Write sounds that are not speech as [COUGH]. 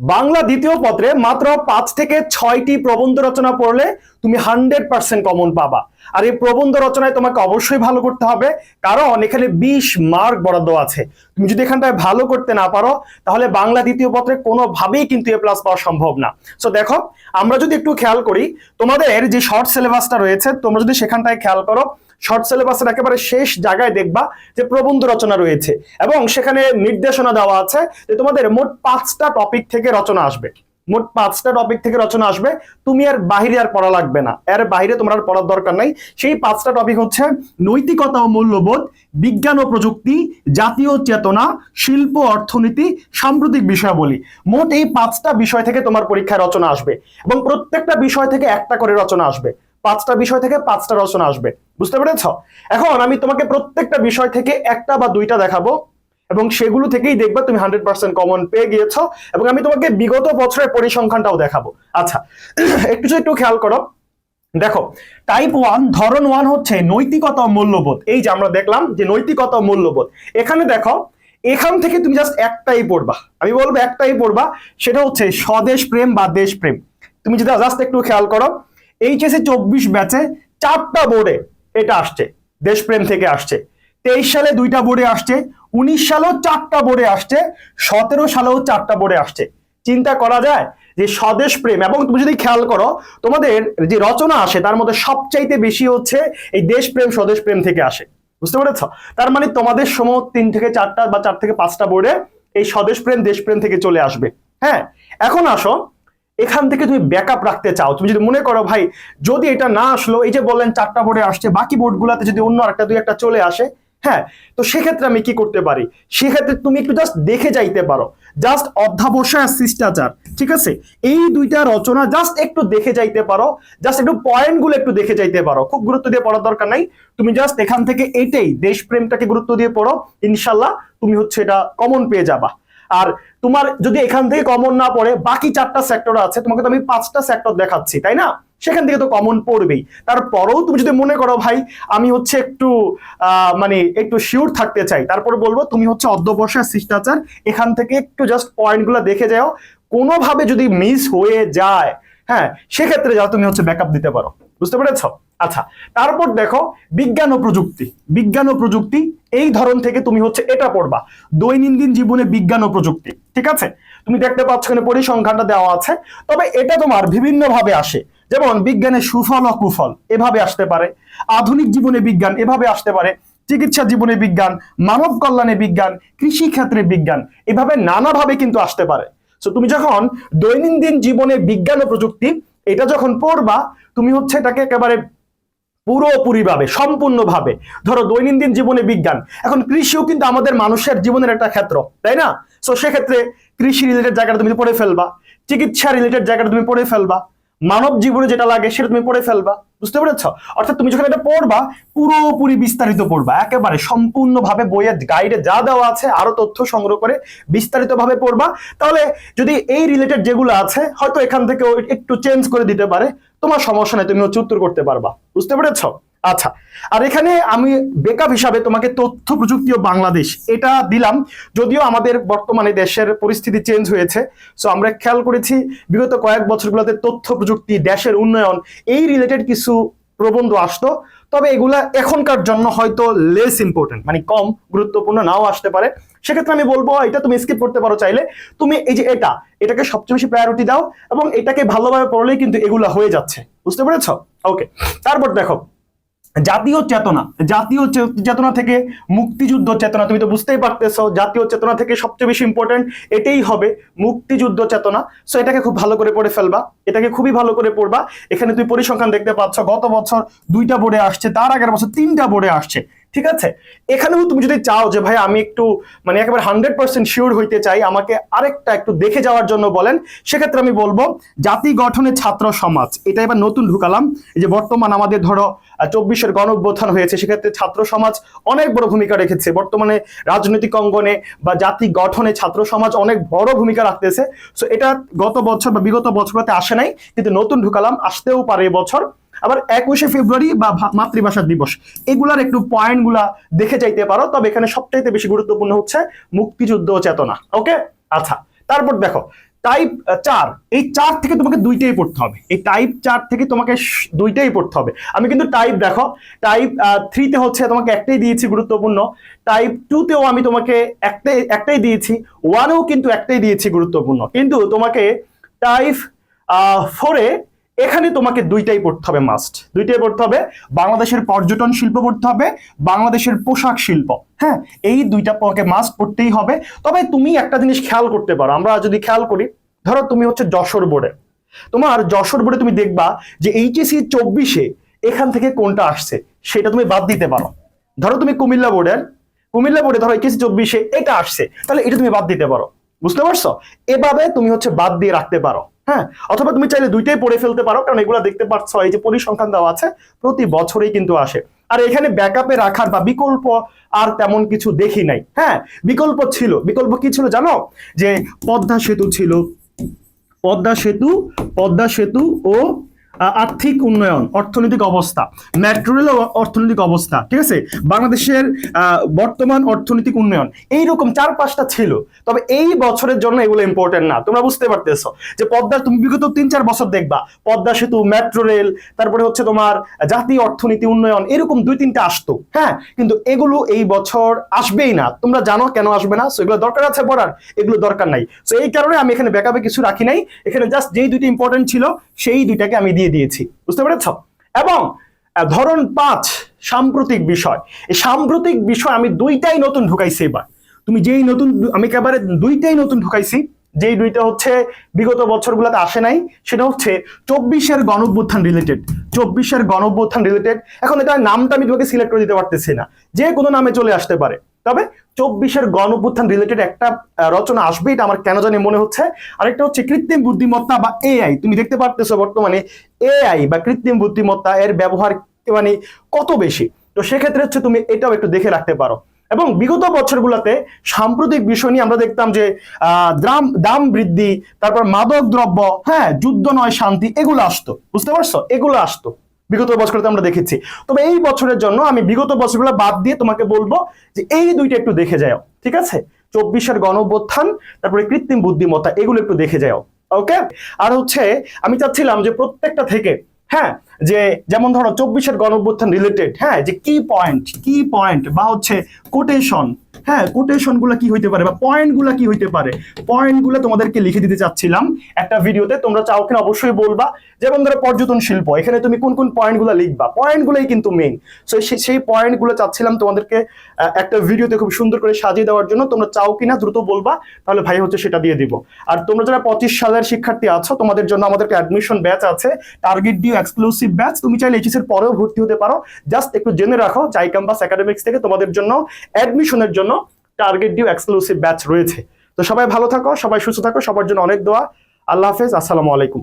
বাংলা দ্বিতীয় পত্রে মাত্র পাঁচ থেকে ছয়টি প্রবন্ধ রচনা পড়লে তুমি হান্ড্রেড পার্সেন্ট কমন পাবা। আর এই প্রবন্ধ রচনায় তোমাকে অবশ্যই ভালো করতে হবে। কারণ এখানে বিশ মার্ক বরাদ্দ আছে। তুমি যদি এখানটায় ভালো করতে না পারো, তাহলে বাংলা দ্বিতীয় পত্রে কোনোভাবেই কিন্তু এ প্লাস পাওয়া সম্ভব না। সো দেখো, আমরা যদি একটু খেয়াল করি, তোমাদের যে শর্ট সিলেবাসটা রয়েছে, তোমরা যদি সেখানটায় খেয়াল করো শর্ট সিলেবাসের একেবারে শেষ জায়গায় দেখবা যে প্রবন্ধ রচনা রয়েছে। এবং সেখানে নির্দেশনা দেওয়া আছে যে তোমাদের মোট পাঁচটা টপিক থেকে রচনা আসবে। মোট পাঁচটা টপিক থেকে রচনা আসবে। তুমি আর বাহিরে আর পড়া লাগবে না। এর বাইরে তোমার আর পড়ার দরকার নাই। সেই পাঁচটা টপিক হচ্ছে নৈতিকতা ও মূল্যবোধ, বিজ্ঞান ও প্রযুক্তি, জাতীয় চেতনা, শিল্প, অর্থনীতি, সাম্প্রতিক বিষয়াবলী। মোট এই পাঁচটা বিষয় থেকে তোমার পরীক্ষায় রচনা আসবে এবং প্রত্যেকটা বিষয় থেকে একটা করে রচনা আসবে। পাঁচটা বিষয় থেকে পাঁচটা রচনা আসবে। বুঝতে পেরেছ? এখন আমি তোমাকে প্রত্যেকটা বিষয় থেকে একটা বা দুইটা দেখাবো। এবং সেগুলো থেকেই দেখবে তুমি হান্ড্রেড পার্সেন্ট কমন পেয়ে গিয়েছো এবং আমি তোমাকে বিগত বছরের পরিসংখ্যানটাও দেখাবো। আচ্ছা [CLEARS THROAT] একটু একটু খেয়াল করো, দেখো টাইপ ওয়ান ধরন ওয়ান হচ্ছে নৈতিকতা মূল্যবোধ। এই যে আমরা দেখলাম যে নৈতিকতা মূল্যবোধ। এখানে দেখো, এখান থেকে তুমি জাস্ট একটাই পড়বা। আমি বলব একটাই পড়বা, সেটা হচ্ছে স্বদেশ প্রেম বা দেশপ্রেম তুমি যদি জাস্ট একটু খেয়াল করো এইচএসসি চব্বিশ ব্যাচে চারটা বোর্ডে এটা আসছে দেশপ্রেম থেকে আসছে। তেইশ সালে দুইটা বোর্ডে আসছে, উনিশ সালেও চারটা বোর্ডে আসছে, সতেরো সালেও চারটা বোর্ডে আসছে। চিন্তা করা যায় যে স্বদেশ প্রেম, এবং তুমি যদি খেয়াল করো, তোমাদের যে রচনা আসে, তার মধ্যে সবচাইতে বেশি হচ্ছে এই দেশপ্রেম স্বদেশ প্রেম থেকে আসে। বুঝতে পেরেছ? তার মানে তোমাদের সময় তিন থেকে চারটা বা চার থেকে পাঁচটা বোর্ডে এই স্বদেশ প্রেম দেশপ্রেম থেকে চলে আসবে। হ্যাঁ এখন আসো, এখান থেকে তুমি ব্যাকআপ রাখতে চাও। তুমি যদি মনে করো, ভাই, যদি এটা না আসলো, এই যে বললেন চারটা বোর্ডে আসছে, বাকি বোর্ডগুলোতে যদি অন্য একটা দুই একটা চলে আসে হ্যাঁ তো সেক্ষেত্রে আমি কি করতে পারি? সেক্ষেত্রে তুমি একটু জাস্ট দেখে যাইতে পারো। জাস্ট অধ্যাবসায় শিষ্টাচার, ঠিক আছে? এই দুইটা রচনা জাস্ট একটু দেখে যাইতে পারো। জাস্ট একটু পয়েন্টগুলো একটু দেখে যাইতে পারো। খুব গুরুত্ব দিয়ে পড়ার দরকার নাই। তুমি জাস্ট এখান থেকে এটাই দেশপ্রেমটাকে গুরুত্ব দিয়ে পড়ো। ইনশাল্লাহ তুমি হচ্ছে এটা কমন পেয়ে যাবা। আর তোমার যদি এখান থেকে কমন না পড়ে, বাকি চারটা সেক্টর আছে, তোমাকে তো আমি পাঁচটা সেক্টর দেখাচ্ছি, তাই না? সেখান থেকে তো কমন পড়বেই। তারপরেও তুমি যদি মনে করো, ভাই, আমি হচ্ছে একটু মানে একটু শিওর থাকতে চাই। তারপরে বলব, তুমি হচ্ছে অধ্যবসায়, শিষ্টাচার, এখান থেকে একটু জাস্ট পয়েন্টগুলো দেখে যাও। কোনোভাবে যদি মিস হয়ে যায় হ্যাঁ সেক্ষেত্রে যাও, তুমি হচ্ছে ব্যাকআপ দিতে পারো। বুঝতে পেরেছ? আচ্ছা তারপর দেখো, বিজ্ঞান ও প্রযুক্তি। বিজ্ঞান ও প্রযুক্তি, এই ধরন থেকে তুমি হচ্ছে এটা পড়বা। দৈনন্দিন জীবনে বিজ্ঞান ও প্রযুক্তি, ঠিক আছে? তুমি দেখতে পাচ্ছ পরিসংখ্যানটা দেওয়া আছে। তবে এটা তোমার বিভিন্ন ভাবে আসে। যেমন বিজ্ঞানের সুফল ও কুফল, এভাবে আসতে পারে। আধুনিক জীবনে বিজ্ঞান, এভাবে আসতে পারে। চিকিৎসা জীবনে বিজ্ঞান, মানব কল্যাণে বিজ্ঞান, কৃষি ক্ষেত্রে বিজ্ঞান, এভাবে নানাভাবে কিন্তু আসতে পারে। তো তুমি যখন দৈনন্দিন জীবনে বিজ্ঞান ও প্রযুক্তি, এটা যখন পড়বা, তুমি হচ্ছে এটাকে একেবারে পুরোপুরিভাবে, সম্পূর্ণভাবে, ধরো দৈনন্দিন জীবনে বিজ্ঞান, এখন কৃষিও কিন্তু আমাদের মানুষের জীবনের একটা ক্ষেত্র, তাই না? সো সেক্ষেত্রে কৃষি রিলেটেড জায়গাটা তুমি পড়ে ফেলবা, চিকিৎসা রিলেটেড জায়গাটা তুমি পড়ে ফেলবা মানব জীবনে যেটা লাগে সেটা তুমি পড়ে ফেলবা, বুঝতে পেরেছ? অর্থাৎ তুমি যখন এটা পড়বা, পুরোপুরি বিস্তারিত পড়বা, একেবারে সম্পূর্ণভাবে বইয়ের গাইডে যা দেওয়া আছে, আরও তথ্য সংগ্রহ করে বিস্তারিতভাবে পড়বা। তাহলে যদি এই রিলেটেড যেগুলো আছে, হয়তো এখান থেকে একটু চেঞ্জ করে দিতে পারে, তোমার সমস্যা নেই, তুমি হচ্ছে উত্তর করতে পারবা, বুঝতে পেরেছ? আচ্ছা আর এখানে আমি বেকআপ হিসাবে তোমাকে তথ্য প্রযুক্তি ও বাংলাদেশ এটা দিলাম, যদিও আমাদের বর্তমানে দেশের পরিস্থিতি চেঞ্জ হয়েছে। সো আমরা খেয়াল করেছি, বিগত কয়েক বছরগুলোতে তথ্য প্রযুক্তি, দেশের উন্নয়ন, এই রিলেটেড কিছু প্রবন্ধ আসতো। তবে এগুলা এখনকার জন্য হয়তো লেস ইম্পর্টেন্ট মানে কম গুরুত্বপূর্ণ নাও আসতে পারে। সেক্ষেত্রে আমি বলব, এটা তুমি স্কিপ করতে পারো চাইলে। তুমি এই যে এটা, এটাকে সবচেয়ে বেশি প্রায়োরিটি দাও এবং এটাকে ভালোভাবে পড়লেই কিন্তু এগুলা হয়ে যাচ্ছে। বুঝতে পেরেছ? ওকে তারপর দেখো জাতীয় চেতনা জাতীয় চেতনা থেকে মুক্তিযুদ্ধ চেতনা, তুমি তো বুঝতেই পারতেছ, জাতীয় চেতনা থেকে সবচেয়ে বেশি ইম্পর্টেন্ট এটাই হবে মুক্তিযুদ্ধ চেতনা। সো এটাকে খুব ভালো করে পড়ে ফেলবা, এটাকে খুবই ভালো করে পড়বা। এখানে তুমি পরিসংখ্যান দেখতে পাচ্ছ, গত বছর দুইটা বোর্ডে আসছে, তার আগের বছর তিনটা বোর্ডে আসছে। ঠিক আছে? এখানেও তুমি যদি চাও যে, ভাই, আমি একটু মানে একেবারে হান্ড্রেড পার্সেন্ট শিওর হইতে চাই, আমাকে আরেকটা একটু দেখে যাওয়ার জন্য বলেন, সেক্ষেত্রে আমি বলব, জাতি গঠনে ছাত্র সমাজ। এটা এবার নতুন ঢুকালাম, এই যে বর্তমান আমাদের ধরো চব্বিশের গণ হয়েছে, সেক্ষেত্রে ছাত্র সমাজ অনেক বড় ভূমিকা রেখেছে। বর্তমানে রাজনৈতিক অঙ্গনে বা জাতি গঠনে ছাত্র সমাজ অনেক বড় ভূমিকা রাখতেছে। সো এটা গত বছর বা বিগত বছরগুলোতে আসে নাই, কিন্তু নতুন ঢুকালাম, আসতেও পারে এবছর আবার একুশে ফেব্রুয়ারি বা মাতৃভাষা দিবস। এগুলার একটু পয়েন্টগুলা দেখে যাইতে পারো, তবে এখানে সবচাইতে বেশি গুরুত্বপূর্ণ হচ্ছে মুক্তিযুদ্ধ চেতনা, ওকে? আচ্ছা তারপর দেখো টাইপ চার, এই চার থেকে তোমাকে দুইটাই পড়তে হবে। এই টাইপ চার থেকে তোমাকে দুইটাই পড়তে হবে। আমি কিন্তু টাইপ দেখো টাইপ থ্রিতে হচ্ছে তোমাকে একটাই দিয়েছি গুরুত্বপূর্ণ টাইপ টুতেও আমি তোমাকে একটাই একটাই দিয়েছি ওয়ানেও কিন্তু একটাই দিয়েছি গুরুত্বপূর্ণ। কিন্তু তোমাকে টাইপ ফোরে এখানে তোমাকে দুইটাই পড়তে হবে মাস্ট দুইটাই পড়তে হবে, বাংলাদেশের পর্যটন শিল্প পড়তে হবে, বাংলাদেশের পোশাক শিল্প। হ্যাঁ এই দুইটা তোমাকে মাস্ট পড়তেই হবে। তবে তুমি একটা জিনিস খেয়াল করতে পারো, আমরা যদি খেয়াল করি, ধরো তুমি হচ্ছে যশোর বোর্ডে। তোমার যশোর বোর্ডে তুমি দেখবা যে এইচএসি চব্বিশে এখান থেকে কোনটা আসছে, সেটা তুমি বাদ দিতে পারো। ধরো তুমি কুমিল্লা বোর্ডের, কুমিল্লা বোর্ডে ধরো এইচএসি চব্বিশে এটা আসছে, তাহলে এটা তুমি বাদ দিতে পারো। বুঝতে পারছ? এভাবে তুমি হচ্ছে বাদ দিয়ে রাখতে পারো। হ্যাঁ অথবা তুমি চাইলে দুইটাই পড়ে ফেলতে পারো, কারণ এগুলো দেখতে পাচ্ছ, এই যে পরিসংখ্যান দেওয়া আছে, প্রতি বছরেই কিন্তু আসে। আর এখানে ব্যাকআপে রাখার বা বিকল্প আর তেমন কিছু দেখি নাই। হ্যাঁ বিকল্প ছিল। বিকল্প কি ছিল জানো? যে পদ্মা সেতু ছিল। পদ্মা সেতু পদ্মা সেতু ও আর্থিক উন্নয়ন, অর্থনৈতিক অবস্থা ও অর্থনৈতিক অবস্থা, ঠিক আছে? বাংলাদেশের বর্তমান অর্থনৈতিক উন্নয়ন, এইরকম চার পাঁচটা ছিল। তবে এই বছরের জন্য এগুলো ইম্পর্টেন্ট না। তোমরা বুঝতে পারতেছো যে পদ্মার তুমি বিগত তিন চার বছর দেখবা, পদ্মা সেতু মেট্রো রেল তারপরে হচ্ছে তোমার জাতীয় অর্থনীতি উন্নয়ন, এরকম দুই তিনটা আসতো হ্যাঁ? কিন্তু এগুলো এই বছর আসবেই না। তোমরা জানো কেন আসবে না? এগুলো দরকার আছে পড়ার, এগুলো দরকার নাই। সো এই কারণে আমি এখানে ব্যাকআপে কিছু রাখি নাই। এখানে জাস্ট যেই দুইটা ইম্পর্টেন্ট ছিল, সেই দুইটাকে আমি দিয়ে দিয়েছি, বুঝতে পেরেছ? এবং ধরন পাঁচ, সাম্প্রতিক বিষয়। এই সাম্প্রতিক বিষয় আমি দুইটাই নতুন ঢুকাইছি এবার। তুমি যেই নতুন, আমি একেবারে দুইটাই নতুন ঢুকাইছি, যেই দুইটা হচ্ছে বিগত বছরগুলোতে আসে নাই, সেটা হচ্ছে চব্বিশের গণঅভ্যুত্থান রিলেটেড চব্বিশের গণঅভ্যুত্থান রিলেটেড এখন এটা নামটা আমি তোমাকে সিলেক্ট করে দিতে পারতেছি না। যে কোনো নামে চলে আসতে পারে। তবে চব্বিশের গণঅভ্যুত্থান রিলেটেড একটা রচনা আসবে, এটা আমার কেন জানি মনে হচ্ছে। আরেকটা হচ্ছে কৃত্রিম বুদ্ধিমত্তা বা এআই তুমি দেখতে পারতেছো বর্তমানে এআই বা কৃত্রিম বুদ্ধিমত্তা এর ব্যবহার মানে কত বেশি? তো সেক্ষেত্রে হচ্ছে তুমি এটাও একটু দেখে রাখতে পারো। এবং বিগত বছরগুলোতে সাম্প্রতিক বিষয় নিয়ে আমরা দেখতাম যে দাম দাম বৃদ্ধি, তারপর মাদক দ্রব্য হ্যাঁ যুদ্ধ নয়, শান্তি, এগুলো আসতো। বুঝতে পারছ? এগুলো আসতো। বিগত বছরতে আমরা দেখেছি। তবে এই বছরের জন্য আমি বিগত বছরগুলো বাদ দিয়ে তোমাকে বলব যে এই দুইটা একটু দেখে যাও, ঠিক আছে? চব্বিশের গণঅভ্যুত্থান, তারপরে কৃত্রিম বুদ্ধিমত্তা, এগুলো একটু দেখে যাও ওকে আর হচ্ছে আমি চাচ্ছিলাম যে প্রত্যেকটা থেকে হ্যাঁ যে যেমন ধরো চব্বিশের গণঅভ্যুত্থান রিলেটেড হ্যাঁ যে কি পয়েন্ট কি পয়েন্ট বা হচ্ছে কোটেশন হ্যাঁ কোটেশনগুলা কি হইতে পারে বা পয়েন্টগুলা কি হইতে পারে? পয়েন্টগুলো তোমাদেরকে লিখে দিতে চাচ্ছিলাম একটা ভিডিওতে, তোমরা চাও কিনা অবশ্যই বলবা। যেমন ধরো পর্যটন শিল্প, এখানে তুমি কোন কোন পয়েন্টগুলা লিখবা? পয়েন্ট গুলাই কিন্তু মেইন সো, সেই পয়েন্টগুলো চাচ্ছিলাম তোমাদেরকে একটা ভিডিওতে খুব সুন্দর করে সাজিয়ে দেওয়ার জন্য। তোমরা চাও কিনা দ্রুত বলবা, তাহলে ভাই হচ্ছে সেটা দিয়ে দিব। আর তোমরা যারা পঁচিশ সালের শিক্ষার্থী আছো, তোমাদের জন্য আমাদেরকে অ্যাডমিশন ব্যাচ আছে। টার্গেট ডিউ এক্সক্লুসিভ ব্যাচ তুমি চাইলে এইচএস এর পরেও ভর্তি হতে পারো। জাস্ট একটু জেনে রাখো চাই ক্যাম্পাস একাডেমিক্স থেকে তোমাদের জন্য অ্যাডমিশনের জন্য টার্গেট ডিউ এক্সক্লুসিভ ব্যাচ রয়েছে। তো সবাই ভালো থাকো, সবাই সুস্থ থাকো, সবার জন্য অনেক দোয়া। আল্লাহ হাফেজ, আসসালামু আলাইকুম।